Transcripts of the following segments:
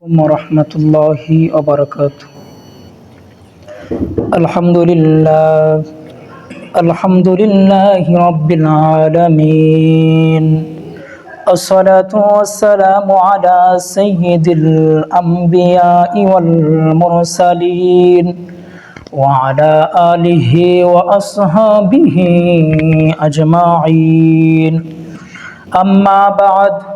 ورحمة الله وبركاته. الحمد لله. الحمد لله رب العالمين. الصلاة والسلام على سيد الأنبياء والمرسلين وعلى آله وأصحابه أجمعين. أما بعد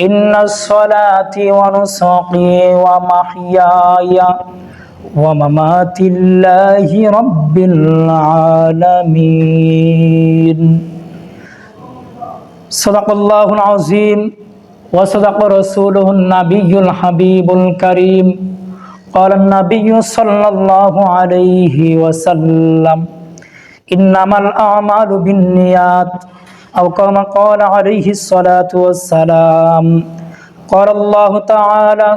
إن الصلاة ونسقي ومحياي ومماتي الله رب العالمين صدق الله العظيم وصدق رسوله النبي الحبيب الكريم قال النبي صلى الله عليه وسلم إنما الأعمال بالنيات أو كما قال عليه الصلاة والسلام. قال الله تعالى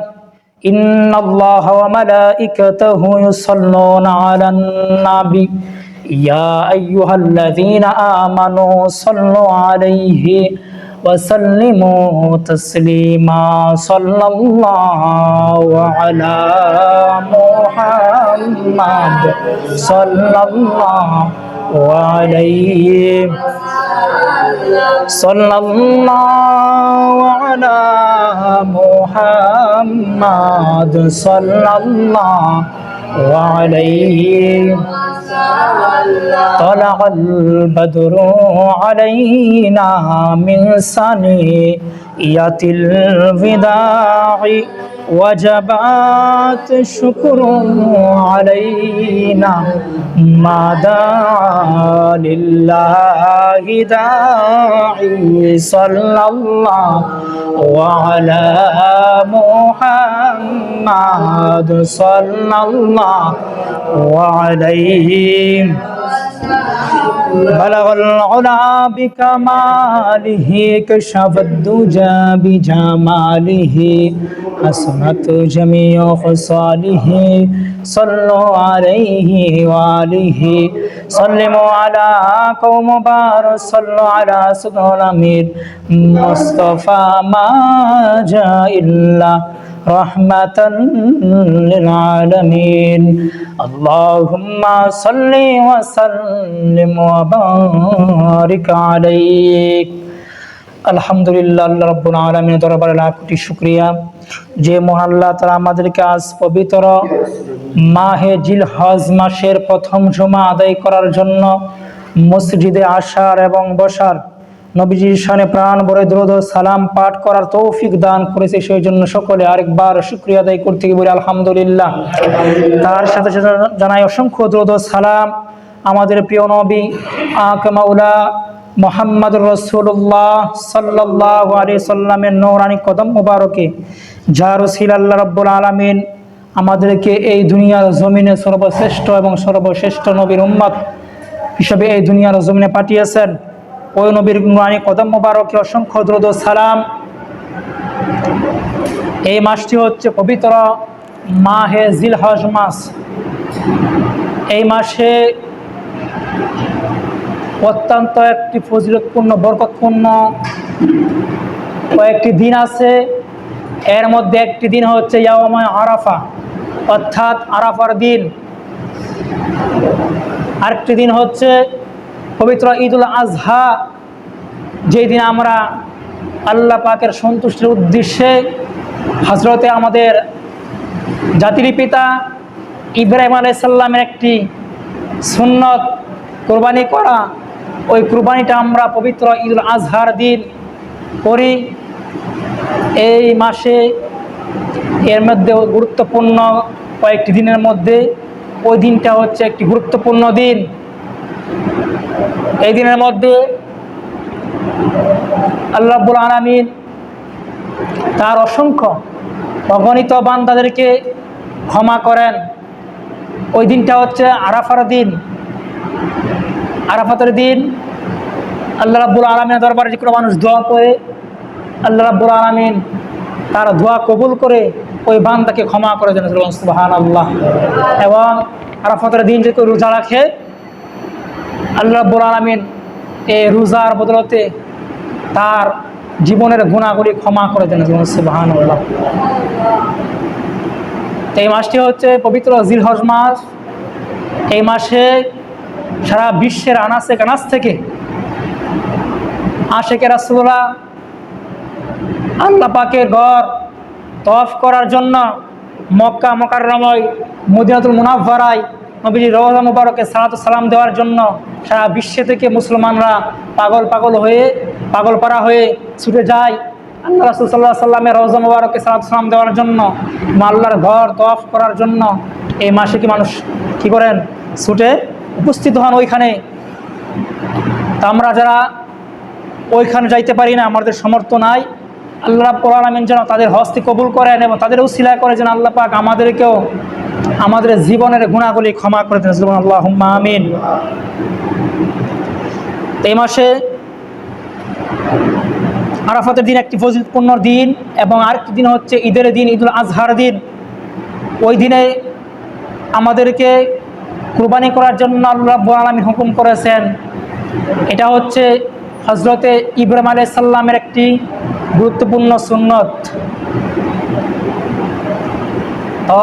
إن الله وملائكته يصلون على النبي. يا أيها الذين آمنوا صلوا عليه وسلموا تسليما. صلى الله على محمد. صلى الله عليه. صلى الله على محمد صلى الله عليه طلع البدر علينا من سنية الوداع وجبات الشكر علينا ما دعا لله داعي صلى الله وعلى محمد صلى الله وعليه بلغ العلا بكماله كشف الدجى بجماله حسنت جميع خصاله صلوا عليه وآله سلموا على قوم بار صلوا على سيدنا الأمير مصطفى ما جاء إلا رحمة للعالمين اللهم صل وسلم وبارك عليك আলহামদুলিল্লাহ আল্লাহ রব্বুল আলমিনের দরবারে লাখ কোটি শুক্রিয়া যে মহাল্লাহ তারা আমাদেরকে আজ পবিত্র মাহে জিল হজ মাসের প্রথম জমা আদায় করার জন্য মসজিদে আসার এবং বসার নবীজির সানে প্রাণ ভরে দ্রুত সালাম পাঠ করার তৌফিক দান করেছে সেই জন্য সকলে আরেকবার শুক্রিয়া আদায় করতে গিয়ে বলি, আলহামদুলিল্লাহ। তার সাথে সাথে জানাই অসংখ্য দ্রুত সালাম আমাদের প্রিয় নবী আকমাউলা মোহাম্মদ রসুল্লাহ সাল্লাহ আলি সাল্লামের নৌরানি কদম মুবারকে, যার রসিল আল্লাহ রব্বুল আলমিন আমাদেরকে এই দুনিয়ার জমিনে সর্বশ্রেষ্ঠ এবং সর্বশ্রেষ্ঠ নবীর উম্মত হিসেবে এই দুনিয়ার জমিনে পাঠিয়েছেন। ওই নবীর নুরানি কদম মুবারকে, অসংখ্য দ্রুত সালাম। এই মাসটি হচ্ছে পবিত্র মাহে জিলহজ মাস। এই মাসে অত্যন্ত একটি ফজিলতপূর্ণ, বরকতপূর্ণ কয়েকটি দিন আছে। এর মধ্যে একটি দিন হচ্ছে ইয়াওমায় আরাফা, অর্থাৎ আরাফার দিন। আরেকটি দিন হচ্ছে পবিত্র ঈদুল আজহা যেই দিন আমরা আল্লাহ পাকের সন্তুষ্টির উদ্দেশ্যে হজরতে আমাদের জাতির পিতা ইব্রাহিম আলাইসাল্লামের একটি সুন্নত কোরবানি করা, ওই কুরবানিটা আমরা পবিত্র ঈদুল আজহার দিন করি। এই মাসে এর মধ্যে গুরুত্বপূর্ণ কয়েকটি দিনের মধ্যে, ওই দিনটা হচ্ছে একটি গুরুত্বপূর্ণ দিন। এই দিনের মধ্যে আল্লাহ রাব্বুল আলামিন তার অসংখ্য অগণিত বান্দাদেরকে ক্ষমা করেন। ওই দিনটা হচ্ছে আরাফার দিন। আরাফাতের দিন আল্লাহ রাব্বুল আলমিনের দরবারে যে কোনো মানুষ দোয়া করে, আল্লাহ রাব্বুল আলমিন তার দোয়া কবুল করে ওই বান্দাকে ক্ষমা করে সুবাহান আল্লাহ এবং আরাফাতের দিন যে কেউ রোজা রাখে আল্লাহ রাব্বুল আলমিন এই রোজার বদলতে তার জীবনের গুণাগুলি ক্ষমা করে দেন সুবাহান এই মাসটি হচ্ছে পবিত্র জিলহজ মাস। এই মাসে সারা বিশ্বের আনাসে কানাস থেকে আশেকে রাসুল্লাহ আল্লাহ পাকের ঘর তফ করার জন্য মক্কা মকাররময় মদিনাতুল মুনাফারায় নবীজি রওজা মুবারকে সালাত সালাম দেওয়ার জন্য সারা বিশ্বে থেকে মুসলমানরা পাগল পাগল হয়ে, পাগল পাড়া হয়ে ছুটে যায়। আল্লাহ রাসুল সাল্লাহ সাল্লামের রওজা মুবারকে সালাত সালাম দেওয়ার জন্য আল্লাহর ঘর তফ করার জন্য এই মাসে কি মানুষ কি করেন? ছুটে উপস্থিত হন ওইখানে। তা আমরা যারা ওইখানে যাইতে পারি না, আমাদের সমর্থ নাই। আল্লাহ রাব্বুল আলামিন যেন তাদের হস্তে কবুল করেন এবং তাদের উসিলা করে যেন আল্লাহ পাক আমাদেরকেও আমাদের জীবনের গুণাগুলি ক্ষমা করে দেন। আল্লাহ আমিন। এই মাসে আরাফাতের দিন একটি ফজিলপূর্ণ দিন এবং আরেকটি দিন হচ্ছে ঈদের দিন, ঈদুল আজহার দিন। ওই দিনে আমাদেরকে কুরবানি করার জন্য আল্লাহ আলামিন হুকুম করেছেন। এটা হচ্ছে হজরতে ইব্রাহিম আলাই সাল্লামের একটি গুরুত্বপূর্ণ সুন্নত। তো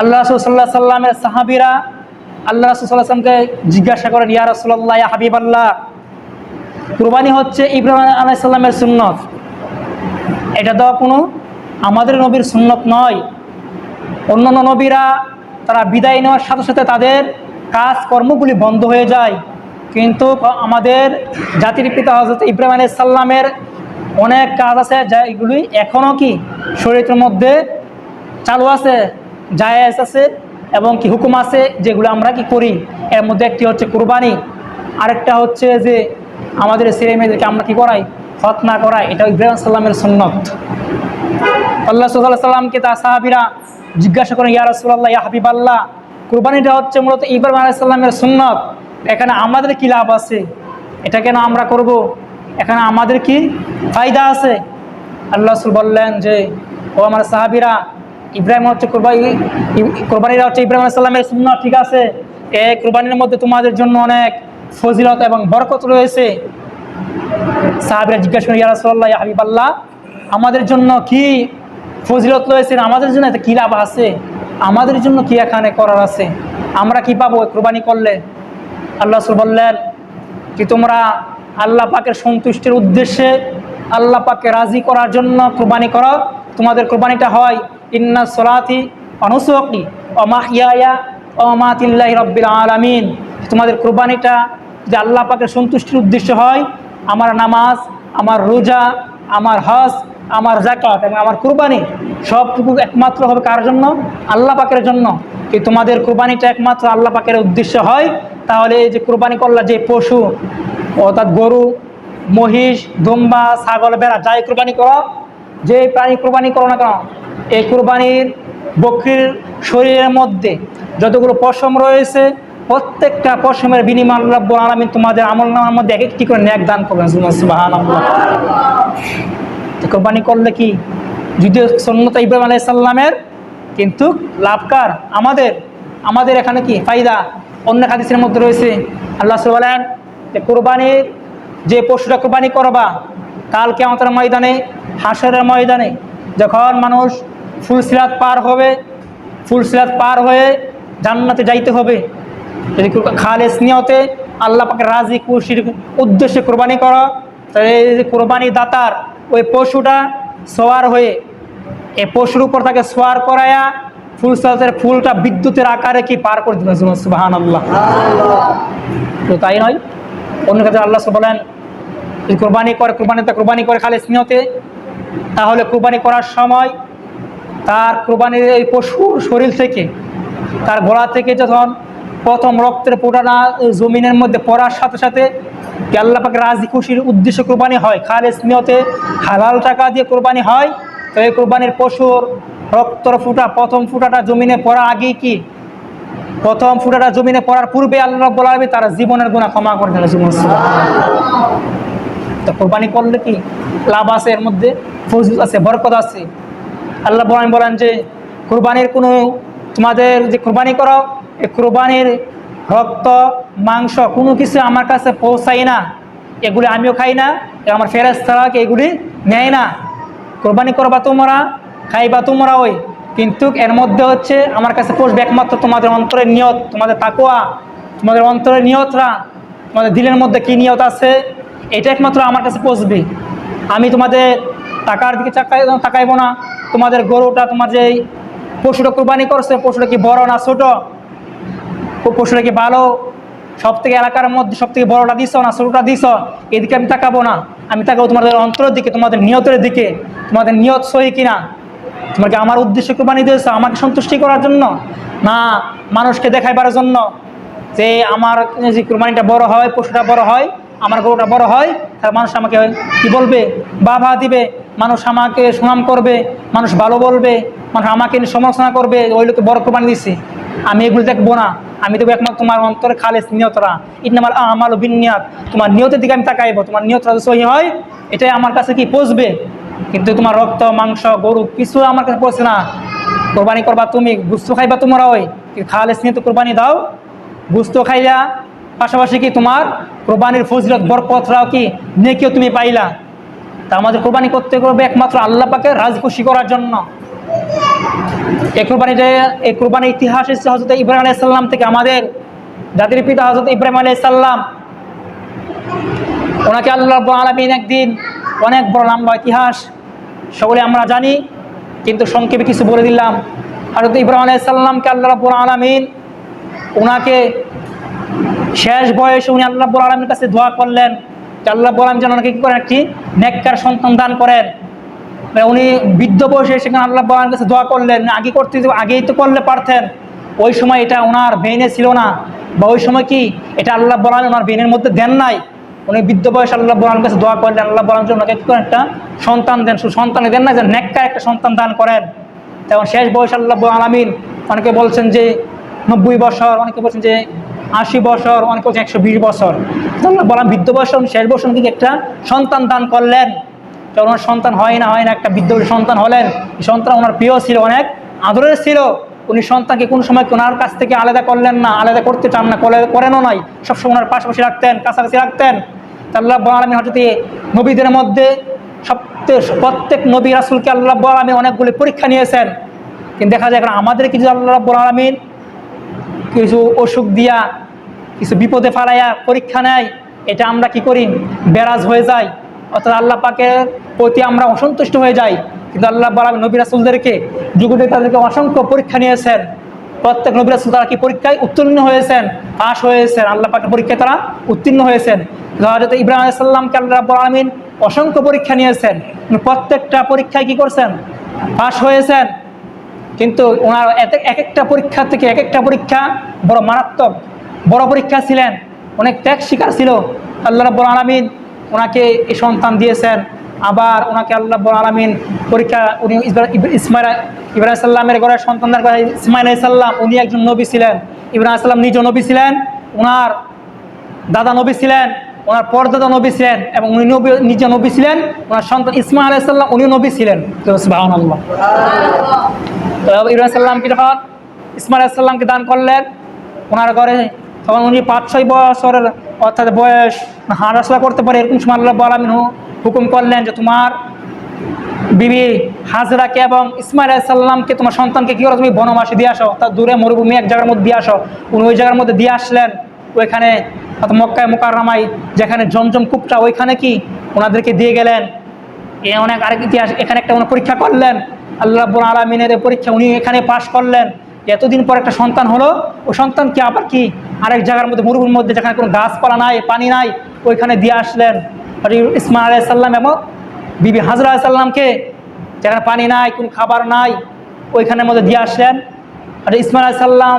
আল্লাহ রসুল সাল্লাহ সাল্লামের সাহাবিরা আল্লাহ রসুল সাল্লাহ সাল্লামকে জিজ্ঞাসা করেন, ইয়া রসুল্লাহ ইয়া হাবিব আল্লাহ কুরবানি হচ্ছে ইব্রাহিম আলাই সাল্লামের সুন্নত। এটা তো কোনো আমাদের নবীর সুন্নত নয়। অন্যান্য নবীরা তারা বিদায় নেওয়ার সাথে সাথে তাদের কাজ কর্মগুলি বন্ধ হয়ে যায়। কিন্তু আমাদের জাতির পিতা হজরত ইব্রাহিম আলী সাল্লামের অনেক কাজ আছে, যা এগুলি এখনও কি শরীরের মধ্যে চালু আছে, জায়েজ আছে এবং কি হুকুম আছে যেগুলো আমরা কি করি। এর মধ্যে একটি হচ্ছে কুরবানি, আরেকটা হচ্ছে যে আমাদের ছেলে মেয়েদেরকে আমরা কি করাই খতনা করাই, এটা ইব্রাহিম সাল্লামের সুন্নত। আল্লাহ সাল্লাহ সাল্লামকে তার সাহাবিরা জিজ্ঞাসা করেন, ইয়া রসুল্লাহ ইয়া হাবিব আল্লাহ কুরবানিটা হচ্ছে মূলত ইব্রাহিম আলাইসাল্লামের সুন্নত, এখানে আমাদের কি লাভ আছে? এটা কেন আমরা করব? এখানে আমাদের কি ফায়দা আছে? আল্লাহ রসুল বললেন যে, ও আমার সাহাবিরা, ইব্রাহিম হচ্ছে কোরবানি, কোরবানিরা হচ্ছে ইব্রাহিম আলাইসাল্লামের সুন্নত, ঠিক আছে? এ কোরবানির মধ্যে তোমাদের জন্য অনেক ফজিলত এবং বরকত রয়েছে। সাহাবিরা জিজ্ঞাসা করেন ইয়া রসুল্লাহ হাবিব আল্লাহ আমাদের জন্য কি ফজিলত রয়েছে? আমাদের জন্য এতে কী লাভ আছে? আমাদের জন্য কি এখানে করার আছে? আমরা কি পাবো কোরবানি করলে? আল্লাহ বললেন, কি তোমরা আল্লাহ পাকের সন্তুষ্টির উদ্দেশ্যে আল্লাহ পাকে রাজি করার জন্য কোরবানি করো। তোমাদের কোরবানিটা হয়, ইন্না সলাতি অনুসকি অমাহিয়া অমাতিল্লাহ রব্বিল আলমিন। তোমাদের কোরবানিটা যে আল্লাহ পাকের সন্তুষ্টির উদ্দেশ্য হয়, আমার নামাজ, আমার রোজা, আমার হজ, আমার জাকাত এবং আমার কুরবানি সবটুকু একমাত্র হবে কার জন্য? আল্লাহ পাকের জন্য। কি তোমাদের কুরবানিটা একমাত্র আল্লাহ পাকের উদ্দেশ্য হয়, তাহলে এই যে কুরবানি করলা যে পশু অর্থাৎ গরু, মহিষ দুম্বা ছাগল বেড়া যাই কুরবানি করো যে প্রাণী কুরবানি করো না কেন, এই কুরবানির বকরির শরীরের মধ্যে যতগুলো পশম রয়েছে, প্রত্যেকটা পশমের বিনিময় আলমিন তোমাদের আমল নামার মধ্যে এক একটি করে ন্যাক দান করবেন কোরবানি করলে কি? যদিও সন্ন্যত ইব্রাহিম আলাইসাল্লামের কিন্তু লাভকার আমাদের আমাদের এখানে কি? ফায়দা। অন্য খাদিসের মধ্যে রয়েছে, আল্লাহ বলেন কোরবানির যে পশুরা কোরবানি করবা কালকে আমাদের ময়দানে, হাসরের ময়দানে যখন মানুষ ফুলসিরাত পার হবে ফুলসিরাত পার হয়ে জান্নাতে যাইতে হবে, যদি খালেস নিয়তে আল্লাহ পাকে রাজি খুশির উদ্দেশ্যে কোরবানি করা, তাহলে কোরবানি দাতার ওই পশুটা সোয়ার হয়ে, এ পশুর উপর তাকে সোয়ার করায়া ফুল সাজের ফুলটা বিদ্যুতের আকারে কি পার করে দিবেন সুবাহান আল্লাহ তো তাই নয়। অন্য কাছে আল্লাহ বলেন, যদি কোরবানি করে কোরবানিতে কোরবানি করে খালি স্নেহতে, তাহলে কোরবানি করার সময় তার কোরবানির এই পশুর শরীর থেকে, তার গোড়া থেকে যখন প্রথম রক্তের পোড়ানা জমিনের মধ্যে পড়ার সাথে সাথে আল্লাহ পাকে রাজি খুশির উদ্দেশ্য কোরবানি হয় খালেস স্নেহতে হালাল টাকা দিয়ে কোরবানি হয়, তো এই কোরবানির পশুর রক্তর ফুটা, প্রথম ফুটাটা জমিনে পড়া আগেই কি প্রথম ফুটাটা জমিনে পড়ার পূর্বে আল্লাহ রাব্বুল আলামিন তার জীবনের গুণা ক্ষমা করে দিলেন জীবন তো কোরবানি করলে কি লাভ আছে এর মধ্যে? ফজিল আছে, বরকত আছে। আল্লাহ বলেন বলেন যে, কোরবানির কোনো, তোমাদের যে কোরবানি করো, এই কোরবানির রক্ত, মাংস কোনো কিছু আমার কাছে পৌঁছাই না। এগুলি আমিও খাই না আমার ফেরাজ ছাড়া এগুলি নেয় না? কোরবানি করবা তোমরা, খাইবা তোমরা ওই কিন্তু এর মধ্যে হচ্ছে আমার কাছে পৌঁছবে একমাত্র তোমাদের অন্তরের নিয়ত, তোমাদের তাকুয়া তোমাদের অন্তরের নিয়তরা, তোমাদের দিলের মধ্যে কী নিয়ত আছে, এটা একমাত্র আমার কাছে পৌঁছবে আমি তোমাদের টাকার দিকে তাকাইবো না। তোমাদের গরুটা, তোমার যে পশুটা কোরবানি করছে, পশুটা কি বড় না ছোট? পশুটা কি ভালো? সব থেকে এলাকার মধ্যে সব থেকে বড়টা দিছ না ছোটটা দিছ? এদিকে আমি তাকাবো না। আমি তাকাবো তোমাদের অন্তরের দিকে, তোমাদের নিয়তের দিকে। তোমাদের নিয়ত সহি কিনা? তোমাকে আমার উদ্দেশ্য কোরবানি দিয়েছ? আমাকে সন্তুষ্টি করার জন্য? না, মানুষকে দেখাইবার জন্য? যে আমার যে কোরবানিটা বড় হয়, পশুটা বড় হয়, আমার গরুটা বড় হয় তাহলে মানুষ আমাকে কি বলবে? বাবা দিবে। মানুষ আমাকে সুনাম করবে, মানুষ ভালো বলবে, মানুষ আমাকে সমালোচনা করবে, ওই লোকে বড় কোরবানি দিছে। আমি এগুলো দেখব না। আমি দেবো একমাত্র তোমার অন্তরে খালেস নিয়তরা। ইটনামাল আমাল বিনিয়াত তোমার নিয়তের দিকে আমি তাকাইবো, তোমার নিয়তরা সহি হয়, এটাই আমার কাছে কি পৌঁছবে? কিন্তু তোমার রক্ত, মাংস, গরু কিছু আমার কাছে পৌঁছে না। কোরবানি করবা তুমি, গুস্ত খাইবা তোমরা ওই। খালেস নিয়ে তো কোরবানি দাও। গুস্ত খাইলা পাশাপাশি কি তোমার কোরবানির ফজিলত বরকতরাও কি নেকিও তুমি পাইলা। তা আমাদের কোরবানি করতে করবে একমাত্র আল্লাহ পাকে রাজ খুশি করার জন্য। এই কোরবানিতে এই কোরবানির ইতিহাস এসেছে হজরত ইব্রাহিম আলাইসাল্লাম থেকে আমাদের। জাতির পিতা হজরত ইব্রাহিম আলাইসাল্লাম ওনাকে আল্লাহ আলমিন একদিন অনেক বড় লম্বা ইতিহাস, সকলে আমরা জানি, কিন্তু সংক্ষেপে কিছু বলে দিলাম। হজরত ইব্রাহিম আলাইসাল্লামকে আল্লাহ রাব্বুল আলমিন ওনাকে শেষ বয়সে উনি আল্লাহ রাব্বুল আলমীর কাছে দোয়া করলেন, যে আল্লাহ আলম যেন ওনাকে কী করেন, একটি নেককার সন্তান দান করেন। মানে উনি বৃদ্ধ বয়সে সেখানে আল্লাহ বাবার কাছে দোয়া করলেন আগে করতে আগেই তো করলে পারতেন। ওই সময় এটা ওনার বেইনে ছিল না, বা ওই সময় কি, এটা আল্লাহ বলান ওনার বেইনের মধ্যে দেন নাই। উনি বৃদ্ধ বয়স আল্লাহ বলার কাছে দোয়া করলেন আল্লাহ বলান ওনাকে কী করেন, একটা সন্তান দেন সন্তান দেন না, যে নেককার একটা সন্তান দান করেন। তখন শেষ বয়স আল্লাহ আলামিন, অনেকে বলছেন যে নব্বই বছর, অনেকে বলছেন যে আশি বছর, অনেকে বলছেন একশো বিশ বছর। আল্লাহ বলাম বৃদ্ধ বয়স শেষ বয়স উনি একটা সন্তান দান করলেন। ওনার সন্তান হয় না হয় না, একটা বৃদ্ধ সন্তান হলেন। সন্তান ওনার প্রিয় ছিল, অনেক আদরের ছিল। উনি সন্তানকে কোনো সময় ওনার কাছ থেকে আলাদা করলেন না, আলাদা করতে চান না, করে- করেনও নাই। সবসময় ওনার পাশাপাশি রাখতেন, কাছাকাছি রাখতেন। আল্লাহ আলমী হঠাৎ নবীদের মধ্যে সবচেয়ে প্রত্যেক নবী রাসুলকে আল্লাহ আলমী অনেকগুলি পরীক্ষা নিয়েছেন। কিন্তু দেখা যায় এখন আমাদের কিছু আল্লাহ আলমিন কিছু অসুখ দিয়া, কিছু বিপদে ফালাইয়া পরীক্ষা নেয়, এটা আমরা কি করি? বেরাজ হয়ে যাই অর্থাৎ আল্লাহ পাকের প্রতি আমরা অসন্তুষ্ট হয়ে যাই। কিন্তু আল্লাহ বালাম নবী রাসুলদেরকে যুগে তাদেরকে অসংখ্য পরীক্ষা নিয়েছেন। প্রত্যেক নবী রাসুল তারা কি পরীক্ষায় উত্তীর্ণ হয়েছেন? পাশ হয়েছেন। আল্লাহ পাকের পরীক্ষায় তারা উত্তীর্ণ হয়েছেন। হজরত ইব্রাহিম আলাইসাল্লামকে আল্লাহ রাব্বুল অসংখ্য পরীক্ষা নিয়েছেন। প্রত্যেকটা পরীক্ষায় কি করছেন? পাশ হয়েছেন। কিন্তু ওনার এক একটা পরীক্ষা থেকে এক একটা পরীক্ষা বড় মারাত্মক। বড় পরীক্ষা ছিলেন। অনেক ত্যাগ শিকার ছিল। আল্লাহ রাব্বুল আলমিন ওনাকে এই সন্তান দিয়েছেন। আবার ওনাকে আল্লাহ আলমিন পরীক্ষা, উনি ইসমাইল ইব্রাহিম সাল্লামের ঘরে সন্তানদের ঘরে ইসমাইল সাল্লাম উনি একজন নবী ছিলেন। ইব্রাহিম সাল্লাম নিজ নবী ছিলেন। ওনার দাদা নবী ছিলেন ওনার পরদাদা নবী ছিলেন এবং উনি নবী, নিজে নবী ছিলেন। ওনার সন্তান ইসমাইল আলাইসাল্লাম উনি নবী ছিলেন। আল্লাহ তো ইব্রাহিম সাল্লামকে যখন ইসমাইল সাল্লামকে দান করলেন ওনার ঘরে তখন উনি পাঁচ ছয় বছরের অর্থাৎ বয়স, হাঁটাচলা করতে পারে এরকম সময় আল্লাহ আলমিন হুকুম করলেন যে তোমার বিবি হাজরাকে এবং ইসমাইল সাল্লামকে তোমার সন্তানকে কী করো? তুমি বনবাসী দিয়ে আসো, অর্থাৎ দূরে মরুভূমি এক জায়গার মধ্যে দিয়ে আসো। উনি ওই জায়গার মধ্যে দিয়ে আসলেন। ওইখানে মক্কায় মোকাররামায়, যেখানে জমজম কূপটা, ওইখানে কি ওনাদেরকে দিয়ে গেলেন। এ অনেক আরেক ইতিহাস, এখানে একটা উনি পরীক্ষা করলেন। আল্লাহ রাব্বুল আলমিনের পরীক্ষা উনি এখানে পাশ করলেন। এতদিন পর একটা সন্তান হলো ওই সন্তানকে আবার কি? আরেক জায়গার মধ্যে, মরুভূমির মধ্যে যেখানে কোনো গাছপালা নাই, পানি নাই, ওইখানে দিয়ে আসলেন। ইসমাইল আলাইসাল্লাম এবং বিবি হাজরা আলাইসাল্লামকে যেখানে পানি নাই, কোনো খাবার নাই, ওইখানের মধ্যে দিয়ে আসলেন। আর ইসমাইল আলাইসাল্লাম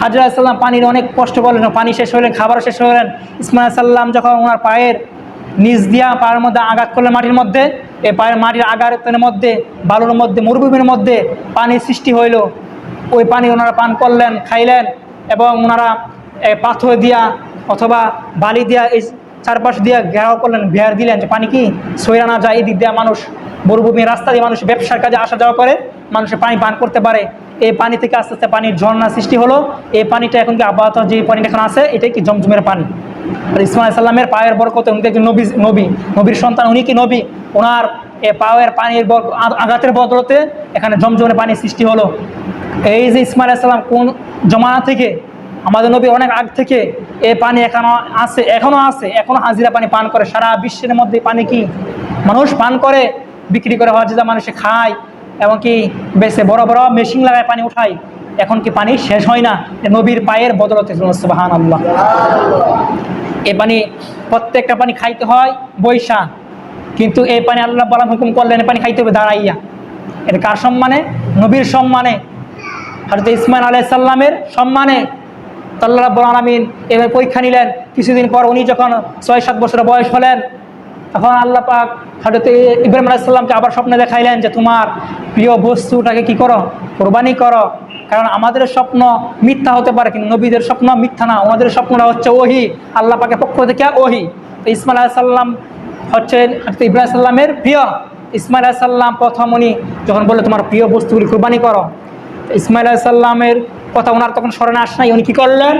হাজরা আলাইসাল্লাম পানির অনেক কষ্ট করলেন, পানি শেষ হলেন খাবার শেষ হলেন। ইসমাইল আলাইসাল্লাম যখন ওনার পায়ের নিচ দিয়া পায়ের মধ্যে আঘাত করলেন মাটির মধ্যে, এই পায়ের মাটির আগারের মধ্যে, বালুর মধ্যে, মরুভূমির মধ্যে পানি সৃষ্টি হইল। ওই পানি ওনারা পান করলেন, খাইলেন এবং ওনারা পাথর দিয়া অথবা বালি দিয়া এই চারপাশ দিয়ে ঘেরাও করলেন ভেয়ার দিলেন যে পানি কি? সইরা না যায় এই দিক দিয়ে মানুষ মরুভূমির রাস্তা দিয়ে মানুষ ব্যবসার কাজে আসা যাওয়া করে, মানুষের পানি পান করতে পারে। এই পানি থেকে আস্তে আস্তে পানির ঝর্ণা সৃষ্টি হলো। এই পানিটা এখন কি আপাতত যে পানিটা এখন আছে, এটাই কি জমজমের পানি? আর ইসমাইল সাল্লামের পায়ের বরকতে, উনি একজন নবী নবী, নবীর সন্তান, উনি কি নবী? ওনার এ পায়ের পানির আঘাতের বদলতে এখানে জমজমের পানি সৃষ্টি হলো। এই যে ইসমাইল সাল্লাম কোন জমানা থেকে আমাদের নবী অনেক আগ থেকে এ পানি এখনও আছে এখনও আছে, এখনও হাজিরা পানি পান করে। সারা বিশ্বের মধ্যে পানি কি মানুষ পান করে, বিক্রি করে হাজিরা মানুষে খায়, এবং কি বেশি বড় বড় মেশিন লাগায় পানি উঠায়, এখন কি পানি শেষ হয় না? নবীর পায়ের বদলতে সুবাহান আল্লাহ এ পানি, প্রত্যেকটা পানি খাইতে হয় বৈশা, কিন্তু এই পানি আল্লাহ বলা হুকুম করলেন পানি খাইতে হবে দাঁড়াইয়া। এটা কার সম্মানে? নবীর সম্মানে। হজরত ইসমাইল আলাইসাল্লামের সম্মানে। তাল্লাহ রাব্বুল আলমিন এবার পরীক্ষা নিলেন। কিছুদিন পর উনি যখন ছয় সাত বছর বয়স হলেন, তখন আল্লাহ পাক হজরত ইব্রাহিম আলাইসাল্লামকে আবার স্বপ্নে দেখাইলেন যে, তোমার প্রিয় বস্তুটাকে কি করো? কোরবানি করো? কারণ আমাদের স্বপ্ন মিথ্যা হতে পারে, কিন্তু নবীদের স্বপ্ন মিথ্যা না। আমাদের স্বপ্নটা হচ্ছে ওহি। আল্লাহ পাকের পক্ষ থেকে ওহি। তো ইসমাইল আলাইসাল্লাম হচ্ছে হজরত ইব্রাহিম সাল্লামের প্রিয়। ইসমাইল আলাইসাল্লাম প্রথম উনি যখন বলল তোমার প্রিয় বস্তুগুলি কোরবানি করো। ইসমাইল সাল্লামের কথা ওনার তখন স্মরণে আস নাই, উনি কী করলেন?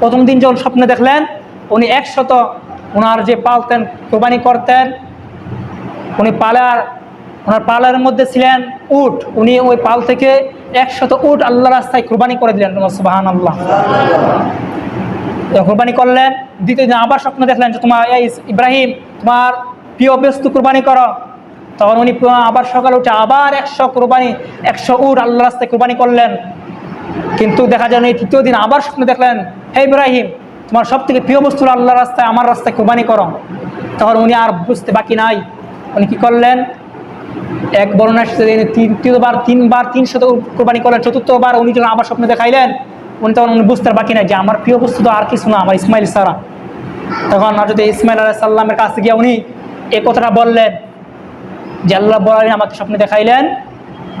প্রথম দিন যখন স্বপ্নে দেখলেন, উনি একশত ওনার যে পালতেন, কোরবানি করতেন, উনি পালার, ওনার পালার মধ্যে ছিলেন উট। উনি ওই পাল থেকে একশত উট আল্লাহ রাস্তায় কোরবানি করে দিলেন। সুবাহান আল্লাহ কোরবানি করলেন, দ্বিতীয় দিন আবার স্বপ্ন দেখলেন যে তোমার এই ইব্রাহিম, তোমার প্রিয় বস্তু কোরবানি করো। তখন উনি আবার সকালে উঠে আবার একশো কোরবানি একশো উট আল্লাহ রাস্তায় কোরবানি করলেন। কিন্তু দেখা যায় এই তৃতীয় দিন আবার স্বপ্ন দেখলেন, হে ইব্রাহিম, তোমার সব থেকে প্রিয় বস্তু আল্লাহ রাস্তায়, আমার রাস্তায় কোরবানি করো। তখন উনি আর বুঝতে বাকি নাই। উনি কি করলেন? এক বর্ণার সাথে তৃতীয়বার, তিনবার, তিনশত কোরবানি করলেন, চতুর্থবার উনি যখন আবার স্বপ্ন দেখাইলেন, উনি তখন উনি বুঝতে বাকি নাই যে আমার প্রিয় বস্তু তো আর কিছু না, আমার ইসমাইল সারা তখন যদি ইসমাইল আলাহ সাল্লামের কাছে গিয়ে উনি এ কথাটা বললেন যে, আল্লাহ বলেন আমাকে স্বপ্নে দেখাইলেন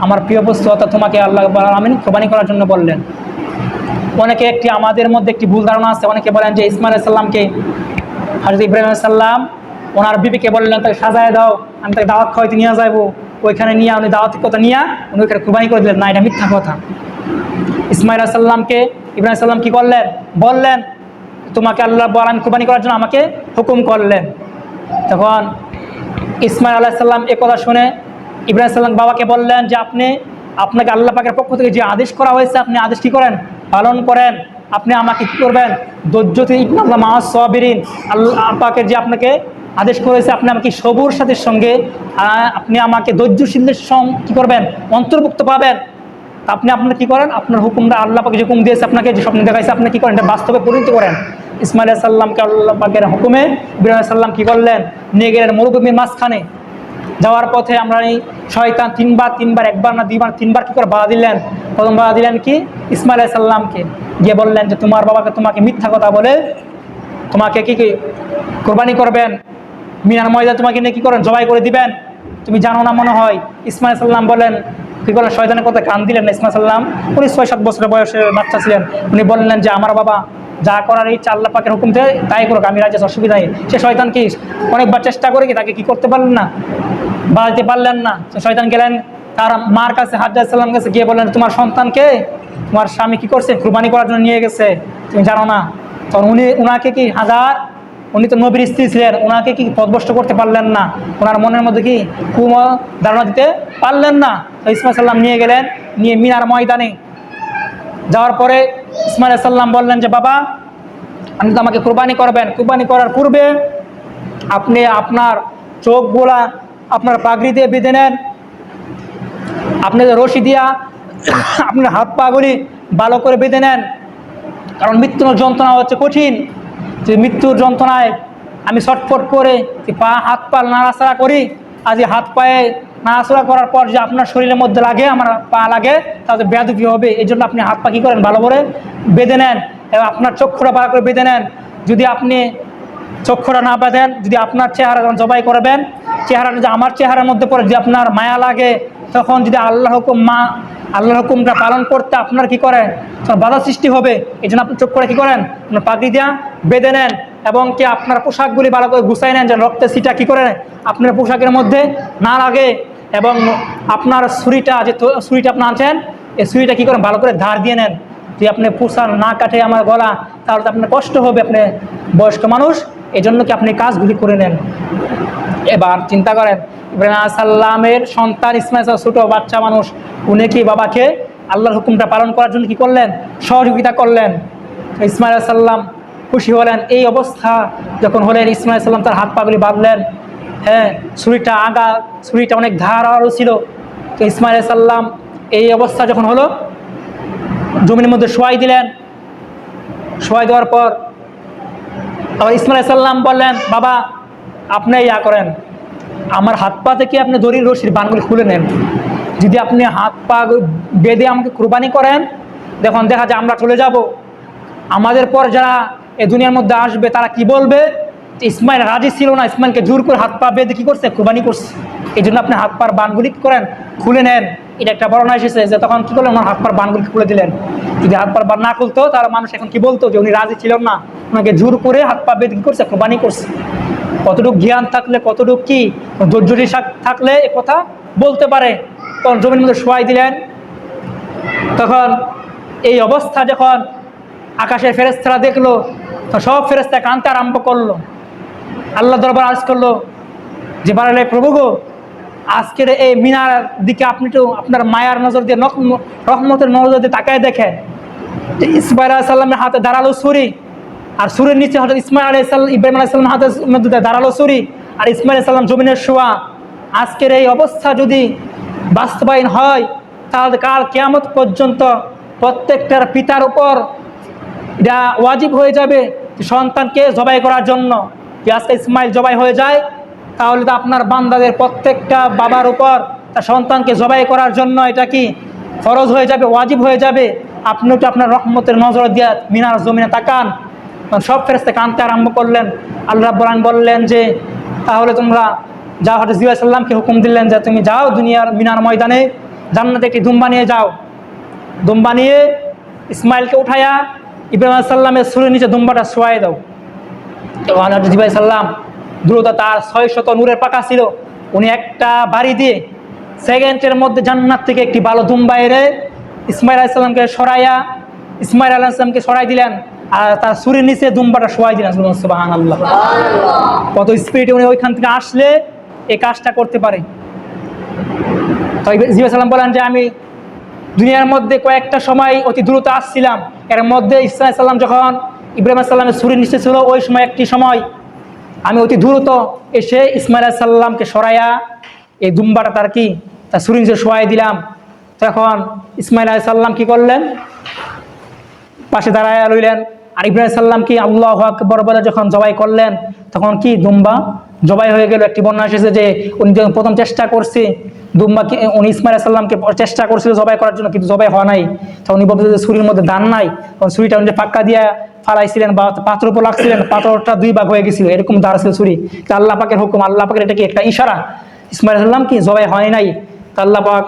আমার প্রিয় বস্তু, অর্থাৎ তোমাকে আল্লাহ আমিন কোরবানি করার জন্য বললেন। অনেকে একটি আমাদের মধ্যে একটি ভুল ধারণা আছে। অনেকে বলেন যে ইসমাইল সাল্লামকে হাজরত ইব্রাহিম সাল্লাম ওনার বিবিকে বললেন, তাকে সাজায় দাও, আমি তাকে দাওয়াত খাওয়াইতে নিয়ে যাব ওইখানে নিয়ে উনি দাওয়াতের কথা নিয়ে উনি ওইখানে কুরবানি করে দিলেন। না, এটা মিথ্যা কথা। ইসমাইল সাল্লামকে ইব্রাহিম সাল্লাম কি করলেন? বললেন, তোমাকে আল্লাহ বল আমি কুরবানি করার জন্য আমাকে হুকুম করলেন। তখন ইসমাইল আল্লাহ সাল্লাম এ কথা শুনে ইব্রাহিম সাল্লাম বাবাকে বললেন যে আপনি, আপনাকে আল্লাহ পাকের পক্ষ থেকে যে আদেশ করা হয়েছে, আপনি আদেশ কী করেন? পালন করেন। আপনি আমাকে কী করবেন? দৈর্যতে ইবনাল্লাহ মাহাজ সোয়াবিরিন আল্লাহ পাকের যে আপনাকে আদেশ করেছে, আপনি আমাকে সবুর সাথের সঙ্গে আপনি আমাকে ধৈর্যশীলদের সঙ্গ কী করবেন? অন্তর্ভুক্ত পাবেন। আপনি আপনার কী করেন? আপনার হুকুমটা আল্লাহ পাকে যে হুকুম দিয়েছে, আপনাকে যে স্বপ্ন দেখাইছে, আপনি কী করেন? এটা বাস্তবে পরিণত করেন। ইসমাইল সাল্লামকে আল্লাহ পাকের হুকুমে ইব্রাহিম সাল্লাম কী করলেন নিয়ে গেলেন মরুভূমির মাঝখানে যাওয়ার পথে আমরা এই শয়তান তিনবার তিনবার, একবার না দুইবার, তিনবার কী করে বাধা দিলেন? প্রথম বাধা দিলেন কি? ইসমাইল সাল্লামকে গিয়ে বললেন যে, তোমার বাবাকে তোমাকে মিথ্যা কথা বলে তোমাকে কি কি কোরবানি করবেন? মিনার ময়দা তোমাকে নিয়ে কী করেন? জবাই করে দিবেন? তুমি জানো না মনে হয়? ইসমাইল সাল্লাম বলেন, কী করলেন শয়তানের কথা কান দিলেন না? ইসমাইল সাল্লাম উনি ছয় সাত বছরের বয়সের বাচ্চা ছিলেন। উনি বললেন যে, আমার বাবা যা করার এই আল্লাহ পাকের হুকুম দেয় তাই করুক, আমি রাজ্যে অসুবিধা নেই। সে শয়তান কি অনেকবার চেষ্টা করে কি তাকে কি করতে পারলেন না? বাড়াতে পারলেন না। সে শয়তান গেলেন, তার মার কাছে হাজার সাল্লাম কাছে গিয়ে বললেন, তোমার সন্তানকে তোমার স্বামী কি করছে? কুরবানি করার জন্য নিয়ে গেছে। তুমি জানো না। তখন উনি, উনাকে কি হাজার, উনি তো নবীর স্ত্রী ছিলেন ওনাকে কি পদভষ্ট করতে পারলেন না? ওনার মনের মধ্যে কি কুম ধারণা দিতে পারলেন না? তো সাল্লাম নিয়ে গেলেন, নিয়ে মিনার ময়দানে। যাওয়ার পরে ইসমাইল সাল্লাম বললেন যে, বাবা, আপনি তো আমাকে কুরবানি করবেন। কুরবানি করার পূর্বে আপনি আপনার চোখগুলা আপনার পাগড়ি দিয়ে বেঁধে নেন। আপনি রশি দিয়া আপনার হাত পাগুলি ভালো করে বেঁধে নেন। কারণ মৃত্যুর যন্ত্রণা হচ্ছে কঠিন। যে মৃত্যুর যন্ত্রণায় আমি ছটফট করে পা, হাত পা নাড়াচাড়া করি আজ হাত পায়ে নাড়াচাড়া করার পর যে আপনার শরীরের মধ্যে লাগে, আমার পা লাগে, তাহলে ব্যাধুকি হবে। এই জন্য আপনি হাত পা কী করেন? ভালো করে বেঁধে নেন এবং আপনার চক্ষুটা ভালো করে বেঁধে নেন। যদি আপনি চক্ষুটা না বেঁধেন, যদি আপনার চেহারা যখন জবাই করবেন চেহারাটা যে আমার চেহারার মধ্যে পড়ে যে আপনার মায়া লাগে, তখন যদি আল্লাহ হুকুম মা, আল্লাহ হুকুমটা পালন করতে আপনার কি করেন? বাধা সৃষ্টি হবে। এই জন্য আপনি চোখ করে কি করেন? আপনার পাগড়ি দিয়া বেঁধে নেন এবং কি আপনার পোশাকগুলি ভালো করে গুছাই নেন। যেন রক্তের সিটা কী করে? আপনার পোশাকের মধ্যে না লাগে। এবং আপনার ছুরিটা যে ছুরিটা আপনি আনছেন, এই ছুরিটা কী করেন? ভালো করে ধার দিয়ে নেন। যদি আপনি পোশাক না কাটে আমার গলা, তাহলে তো আপনার কষ্ট হবে, আপনি বয়স্ক মানুষ এই জন্য কি আপনি কাজগুলি করে নেন। এবার চিন্তা করেন, ইব্রাহিম সাল্লামের সন্তান ইসমাইল ছোট বাচ্চা মানুষ, উনি কি বাবাকে আল্লাহর হুকুমটা পালন করার জন্য কি করলেন? সহযোগিতা করলেন। ইসমাইল সাল্লাম খুশি হলেন। এই অবস্থা যখন হলেন, ইসমাইল সাল্লাম তার হাত পাগুলি বাঁধলেন। হ্যাঁ ছুরিটা আগা, ছুরিটা অনেক ধার আরও ছিল। তো ইসমাইল সাল্লাম এই অবস্থা যখন হলো জমির মধ্যে শোয়াই দিলেন। শোয়াই দেওয়ার পর আবার ইসমাইল সাল্লাম বললেন, বাবা, আপনি ইয়া করেন, আমার হাত পা থেকে আপনি দড়ির রশির বানগুলি খুলে নেন। যদি আপনি হাত পা বেঁধে আমাকে কুরবানি করেন, দেখুন, দেখা যায় আমরা চলে যাব। আমাদের পর যারা এ দুনিয়ার মধ্যে আসবে, তারা কি বলবে? ইসমাইল রাজি ছিল না, ইসমাইলকে জোর করে হাত পা বেঁধে কী করছে? কুরবানি করছে। এই জন্য আপনি হাত পার বানগুলি করেন, খুলে নেন। এটা একটা বর্ণনা এসেছে যে তখন কী করলেন? ওনার হাত পার বানগুলি খুলে দিলেন। যদি হাত পার বান না খুলতো, তাহলে মানুষ এখন কি বলতো যে উনি রাজি ছিলেন না? ওনাকে জোর করে হাত পা বেঁধে কী করছে? কুরবানি করছে। কতটুকু জ্ঞান থাকলে, কতটুকু কি ধৈর্যটি থাকলে এ কথা বলতে পারে? তখন জমির মধ্যে শোয়াই দিলেন। তখন এই অবস্থা যখন আকাশের ফেরেস্তারা দেখল সব ফেরেস্তা কানতে আরম্ভ করল। আল্লাহ দরবার আজ করল যে বাড়ালে প্রভু গো, আজকের এই মিনার দিকে আপনি তো আপনার মায়ার নজর দিয়ে রহমতের নজর দিয়ে তাকায় দেখেন। যে ইসমাইল আলাইসাল্লামের হাতে দাঁড়াল ছুরি, আর সুরের নিচে হঠাৎ ইসমাইল আলাইসাল্লাম ইব্রাহিম আলাইসাল্লাম হাতের মধ্যে দাঁড়াল ছুরি, আর ইসমাইল আলাইসাল্লাম জমিনের শোয়া। আজকের এই অবস্থা যদি বাস্তবায়ন হয়, তাহলে কাল কেয়ামত পর্যন্ত প্রত্যেকটার পিতার উপর এটা ওয়াজিব হয়ে যাবে সন্তানকে জবাই করার জন্য। আজকে ইসমাইল জবাই হয়ে যায়, তাহলে তো আপনার বান্দাদের প্রত্যেকটা বাবার উপর তার সন্তানকে জবাই করার জন্য এটা কি ফরজ হয়ে যাবে, ওয়াজিব হয়ে যাবে? আপনি তো আপনার রহমতের নজর দিয়ে মিনার জমিনে তাকান। সব ফেরেস্তে কানতে আরম্ভ করলেন। আল্লাহ বলান বললেন যে, তাহলে তোমরা যা হঠাৎ জিয়া সাল্লামকে হুকুম দিলেন যে, তুমি যাও দুনিয়ার মিনার ময়দানে, জান্নাতে একটি দুম্বা নিয়ে যাও। দুম্বা নিয়ে ইসমাইলকে উঠাইয়া ইব্রাহিম সাল্লামের সুরের নিচে দুম্বাটা শোয়াই দাও। এবং হজরত জিবাই সাল্লাম দ্রুত তার ছয় শত নূরের পাকা ছিল। উনি একটা বাড়ি দিয়ে সেকেন্ডের মধ্যে জান্নাত থেকে একটি ভালো দুম্বা এনে ইসমাইল আলাইসাল্লামকে সরাইয়া ইসমাইল আলাইসাল্লামকে সরাই দিলেন আর তার সুরের নিচে দুম্বাটা শোয়াই দিলেন। সুবাহান আল্লাহ কত স্পিডে উনি ওইখান থেকে আসলে এই কাজটা করতে পারে। তো জিবা সাল্লাম বলেন যে আমি দুনিয়ার মধ্যে কয়েকটা সময় অতি দ্রুত আসছিলাম। এর মধ্যে ইসলাম সাল্লাম যখন ইব্রাহিম সাল্লামের সুরের নিচে ছিল ওই সময় একটি সময়। আমি অতি দ্রুত এসে ইসমাইল সাল্লামকে সরাইয়া এই দুম্বাটা তার কি? তার সুরের নিচে শোয়াই দিলাম। তখন ইসমাইল সাল্লাম কি করলেন? পাশে দাঁড়ায় রইলেন। আর ইব্রাহিম সাল্লাম কি আল্লাহ আকবর বলে যখন জবাই করলেন, তখন কি দুম্বা? জবাই হয়ে গেল, একটি বন্যা এসেছে যে উনি যখন প্রথম চেষ্টা করছে, দুম্বা কি, উনি ইসমাইল সাল্লামকে চেষ্টা করছিল জবাই করার জন্য, কিন্তু জবাই হওয়া নাই। তখন উনি বলতে যে ছুরির মধ্যে দান নাই। তখন ছুরিটা উনি পাক্কা দিয়ে ফালাইছিলেন বা পাথর উপর লাগছিলেন পাথরটা দুই ভাগ হয়ে গেছিল, এরকম দাঁড় ছিল ছুরি। আল্লাহ পাকের হুকুম, আল্লাহ পাকের এটা কি একটা ইশারা? ইসমাইল সাল্লাম কি জবাই হয় নাই? তা আল্লাহ পাক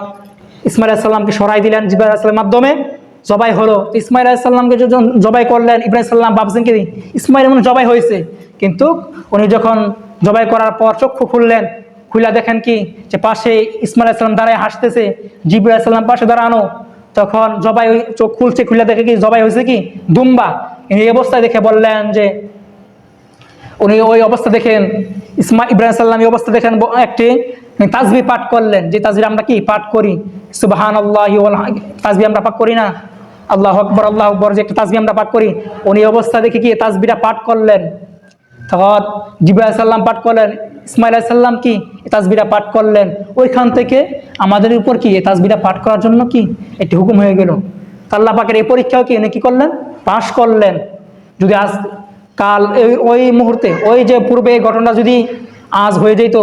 ইসমাইল সাল্লামকে সরাই দিলেন জিবাহ সাল্লামের মাধ্যমে। জবাই হলো ইসমাইল আলাইসাল্লামকে যখন জবাই করলেন, ইব্রাহিম সাল্লাম ভাবছেন কি, ইসমাইল এমন জবাই হয়েছে। কিন্তু উনি যখন জবাই করার পর চক্ষু খুললেন খুলে দেখেন কি, যে পাশে ইসমাইল সাল্লাম দাঁড়ায় হাসতেছে জিবুল সাল্লাম পাশে দাঁড়ানো। তখন জবাই চোখ খুলছে খুলে দেখে কি জবাই হয়েছে কি, দুম্বা। এই অবস্থায় দেখে বললেন যে উনি ওই অবস্থা দেখেন, ইসমা ইব্রাহিম সাল্লাম এই অবস্থা দেখেন একটি তাজবি পাঠ করলেন। যে তাজবি আমরা কি পাঠ করি? সুবাহান আল্লাহ তাজবি আমরা পাঠ করি না? আল্লাহ আকবর আল্লাহ আকবর যে একটা তাজবি আমরা পাঠ করি। উনি অবস্থা দেখে কি তাজবিটা পাঠ করলেন? তখন জিব্রাহ সাল্লাম পাঠ করলেন, ইসমাইল সাল্লাম কি এই তাজবিটা পাঠ করলেন? ওইখান থেকে আমাদের উপর কি এই তাজবিটা পাঠ করার জন্য কি একটি হুকুম হয়ে গেল? তা আল্লাহ পাকের এই পরীক্ষাও কি উনি কি করলেন? পাশ করলেন। যদি আজ কাল ওই মুহূর্তে, ওই যে পূর্বে ঘটনা যদি আজ হয়ে যেত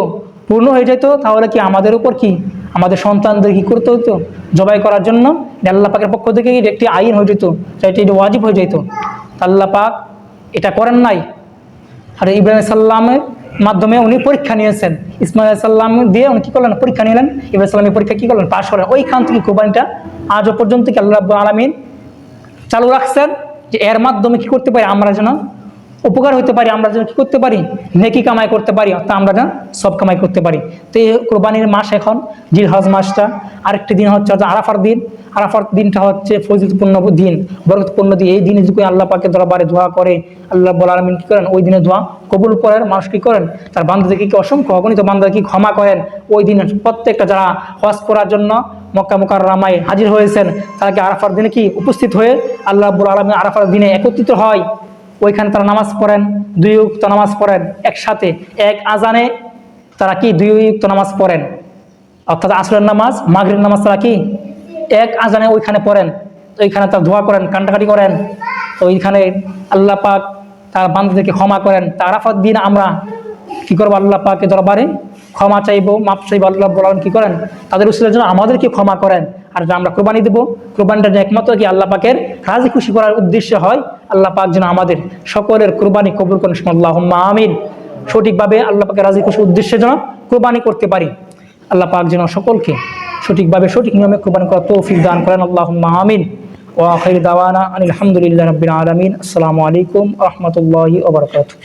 পূর্ণ হয়ে যেত তাহলে কি আমাদের উপর কি, আমাদের সন্তানদের কি করতে হতো জবাই করার জন্য আল্লাহ পাকের পক্ষ থেকে একটি আইন হয়ে যেত এটা ওয়াজিব হয়ে যেত আল্লাহ পাক এটা করেন নাই। আর ইব্রাহিম সাল্লামের মাধ্যমে উনি পরীক্ষা নিয়েছেন। ইসমাইল সাল্লাম দিয়ে উনি কি করলেন? পরীক্ষা নিলেন। ইব্রাহিম সাল্লামের পরীক্ষা কি করলেন? পাশ করলেন ওইখান থেকে কোরবানিটা আজও পর্যন্ত কি আল্লাহ আলামিন চালু রাখছেন? যে এর মাধ্যমে কি করতে পারি আমরা যেন উপকার হতে পারি, আমরা যেন কি করতে পারি? নেকি কামাই করতে পারি তা আমরা যেন সব কামাই করতে পারি। তো এই কোরবানির মাস এখন জিলহজ মাসটা। আরেকটি দিন হচ্ছে আরাফার দিন। আরাফার দিনটা হচ্ছে ফজিলপূর্ণ দিন, বরকতপূর্ণ দিন। এই দিনে যদি আল্লাহ পাকে দরবারে দোয়া করে, আল্লাহ বল আলমিন কি করেন? ওই দিনে দোয়া কবুল করেন। মানুষ কি করেন? তার বান্ধবদেরকে কি অসংখ্য অগণিত বান্ধবকে ক্ষমা করেন। ওই দিনে প্রত্যেকটা যারা হজ করার জন্য মক্কা মুকার রামায় হাজির হয়েছেন। তারা কি আরাফার দিনে কি উপস্থিত হয়ে আল্লাহ বল আলমিন আরাফার দিনে একত্রিত হয়? ওইখানে তারা নামাজ পড়েন, দুই উক্ত নামাজ পড়েন একসাথে। এক আজানে তারা কি দুই উক্ত নামাজ পড়েন? অর্থাৎ আসরের নামাজ মাগরির নামাজ তারা কি? এক আজানে ওইখানে পড়েন। তো ওইখানে তারা ধোয়া করেন কান্ডাকাটি করেন। তো ওইখানে আল্লাহ পাক তার বান্ধবদেরকে ক্ষমা করেন। তা আরাফাত দিন আমরা কি করব? আল্লাহ পাকে দরবারে ক্ষমা চাইব মাপ চাইব, আল্লাহ বলেন কি করেন? তাদের উচিলের জন্য আমাদেরকে ক্ষমা করেন। আর আমরা কোরবানি দেবো, কোরবানিটা যে একমাত্র কি আল্লাহ পাকের রাজি খুশি করার উদ্দেশ্য হয়, আল্লাহ পাক যেন আমাদের সকলের কোরবানি কবুল করেন। আল্লাহ আমিন। সঠিকভাবে আল্লাহ পাকের রাজি খুশি উদ্দেশ্যে যেন কোরবানি করতে পারি। আল্লাহ পাক যেন সকলকে সঠিকভাবে সঠিক নিয়মে কোরবানি করার তৌফিক দান করেন। আল্লাহ আমিন। ওয়া খাইর দাওয়ানা আনিল হামদুলিল্লাহ রাব্বিল আলামিন। আসসালামু আলাইকুম রাহমাতুল্লাহি ওয়া বারাকাতুহু।